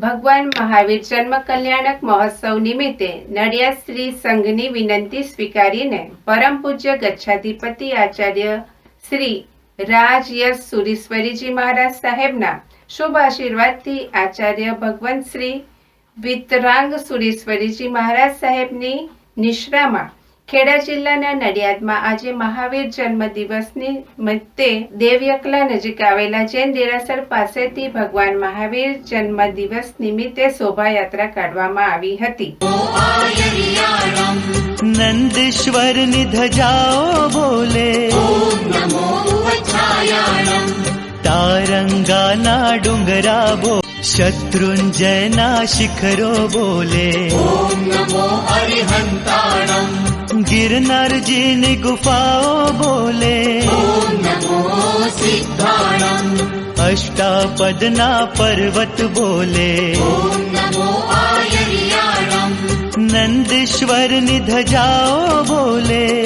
ભગવાન મહાવીર જન્મ કલ્યાણક મહોત્સવ નિમિત્તે નડિયાદ શ્રી સંઘની વિનંતી સ્વીકારીને પરમ પૂજ્ય ગચ્છાધિપતિ આચાર્ય શ્રી રાજ યશ સુરીશ્વરીજી મહારાજ સાહેબના શુભ આશીર્વાદથી આચાર્ય ભગવંત શ્રી વિતરાંગ સુરેશ્વરીજી મહારાજ સાહેબની નિશ્રામાં ખેડા જિલ્લાના નડિયાદમાં આજે મહાવીર જન્મ દિવસની નિમિત્તે દેવયકલા નજીક આવેલા જૈન દેરાસર પાસેથી ભગવાન મહાવીર જન્મ દિવસ નિમિત્તે શોભાયાત્રા કાઢવામાં આવી હતી. નંદેશ્વર નિધજાઓ બોલે, તારંગાના ડુંગરા બો, શત્રુંજયના શિખરો બોલે. ઓમ નમો હરિહંત रजीनि गुफा बोले। अष्टापदना पर्वत बोले। नन्दीश्वर नि धजा बोले।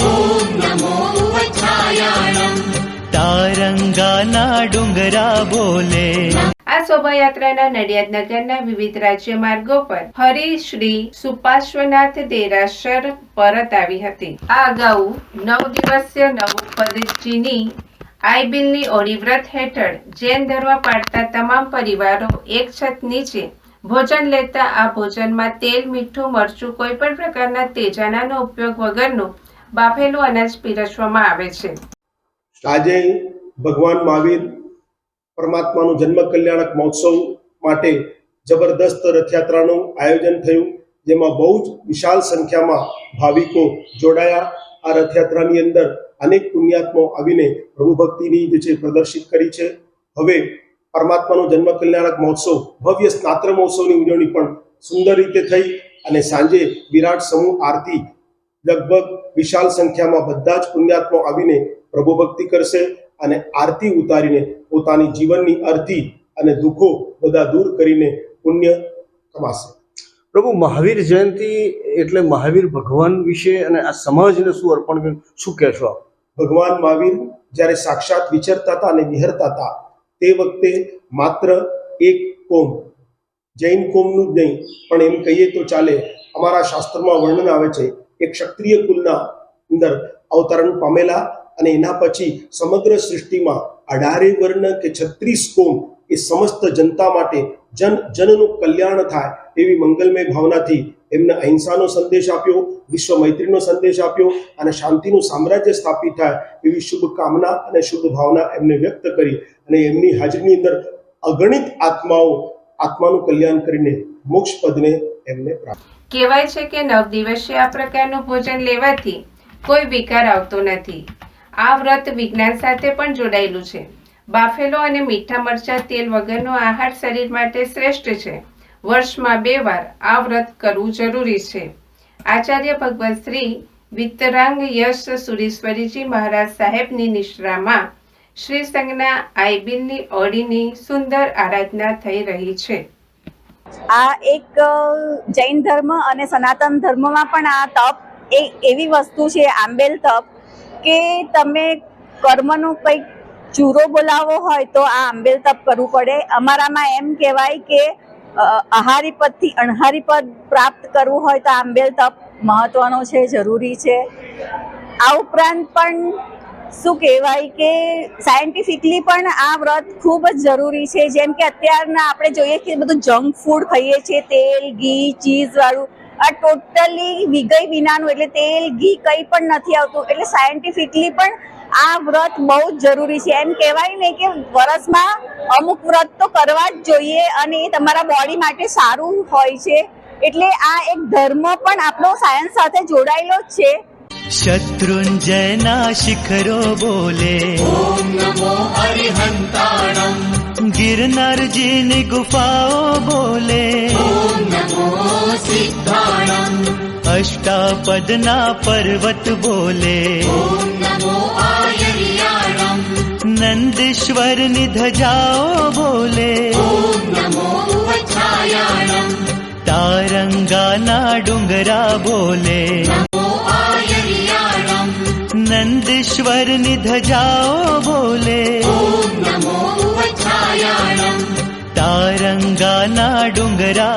तारङ्गाना डुङ्गरा बोले। શોભાયાત્રાના નડિયાદ નગરના વિવિધ રાજ્ય માર્ગો પર હરી શ્રી સુપાર્શ્વનાથ દેરાસર પરત આવી હતી. આ અગાઉ નવ દિવસીય નવોપદેશજીની આઈ ઓડી હેઠળ જૈન ધર્મ પાડતા તમામ પરિવારો એક છત નીચે ભોજન લેતા આ ભોજનમાં તેલ, મીઠું, મરચું કોઈ પણ પ્રકારના તેજાનાનો ઉપયોગ વગરનું બાફેલું અનાજ પીરસવામાં આવે છે. આજે ભગવાન મહાવીર પરમાત્માનું જન્મ કલ્યાણક મહોત્સવ માટે જબરદસ્ત રથયાત્રાનું આયોજન થયું, જેમાં બહુ જ વિશાળ સંખ્યામાં ભાવિકો જોડાયા. આ રથયાત્રાની અંદર અનેક પુણ્યાત્માઓ આવીને પ્રભુ ભક્તિની જે છે પ્રદર્શિત કરી છે. હવે પરમાત્માનો જન્મ કલ્યાણક મહોત્સવ, ભવ્ય સ્નાત્ર મહોત્સવની ઉજવણી પણ સુંદર રીતે થઈ અને સાંજે વિરાટ સમૂહ આરતી લગભગ વિશાળ સંખ્યામાં બધા જ પુણ્યાત્માઓ આવીને પ્રભુ ભક્તિ કરશે. અને આરતી ઉતારીને પોતાની જીવનની અર્થી અને દુઃખો બધા દૂર કરીને પુણ્ય કમાશે. પ્રભુ મહાવીર જયંતિ એટલે મહાવીર ભગવાન વિશે અને આ સમાજને શું અર્પણ શું કહેશો આપ? ભગવાન મહાવીર જ્યારે સાક્ષાત વિચરતા હતા અને વિહરતા હતા તે વખતે માત્ર એક કોમ જૈન કોમનું જ નહીં પણ એમ કહીએ તો ચાલે અમારા શાસ્ત્રમાં વર્ણન આવે છે એક ક્ષત્રિય કુલના અંદર અવતરણ પામેલા અને એના પછી સમગ્ર સૃષ્ટિમાં અઢારે વર્ણ કે છત્રીસ કોમ એ સમસ્ત જનતા માટે જન, જનનું કલ્યાણ થાય એવી મંગલમય ભાવનાથી એમને અહિંસાનો સંદેશ આપ્યો, વિશ્વ મૈત્રીનો સંદેશ આપ્યો અને શાંતિનું સામ્રાજ્ય સ્થાપિત થાય એવી શુભ કામના અને શુભ ભાવના એમને વ્યક્ત કરી અને એમની હાજરીની અંદર અગણિત આત્માઓ આત્માનું કલ્યાણ કરીને મોક્ષ પદને એમને પ્રાપ્ત કહેવાય છે કે નવ દિવસે આ પ્રકારનું ભોજન લેવાથી કોઈ વિકાર આવતો નથી. આ વ્રત વિજ્ઞાન સાથે પણ જોડાયેલું છે. બાફેલો અને મીઠા મરચા, તેલ વગરનો આહાર શરીર માટે શ્રેષ્ઠ છે. વર્ષમાં બે વાર આ વ્રત કરવું જરૂરી છે. આચાર્ય ભગવત શ્રી વિતરાંગ યશ સુરેશ્વરીજી મહારાજ સાહેબની નિશ્રામાં શ્રી સંજ્ઞા આઈબિલની ઓડીની સુંદર આરાધના થઈ રહી છે. આ એક જૈન ધર્મ અને સનાતન ધર્મમાં પણ આ તપ એ એવી વસ્તુ છે, આંબેલ તપ કે તમે કર્મનું કંઈક ચૂરો બોલાવવો હોય તો આ આંબેલ તપ કરવું પડે. અમારામાં એમ કહેવાય કે આહારી પદથી અણહારી પદ પ્રાપ્ત કરવું હોય તો આંબેલ તપ મહત્વનો છે, જરૂરી છે. આ ઉપરાંત પણ શું કહેવાય કે, સાયન્ટિફિકલી પણ આ વ્રત ખૂબ જ જરૂરી છે. જેમ કે અત્યારના આપણે જોઈએ કે બધું જંક ફૂડ ખાઈએ છીએ, તેલ, ઘી ચીઝ વાળું આ ટોટલી વિગઈ વિનાનું એટલે તેલ, ઘી કંઈ પણ નથી આવતું. એટલે સાયન્ટિફિકલી પણ આ વ્રત બહુ જ જરૂરી છે. એમ કહેવાય ને કે વરસમાં અમુક વ્રત તો કરવા જ જોઈએ અને એ તમારા બોડી માટે સારું હોય છે. એટલે આ એક ધર્મ પણ આપણો સાયન્સ સાથે જોડાયેલો જ છે. शत्रुञ्जना शिखरो बोले गिरनरजीनि गुफाओ बोले। अष्टापदना पर्वत बोले। नन्दीश्वर नि धजाओ बोले। तारङ्गाना डुङ्गरा बोले। नन्दीश्वर निध जा बोले तारङ्गा नाडुङ्गरा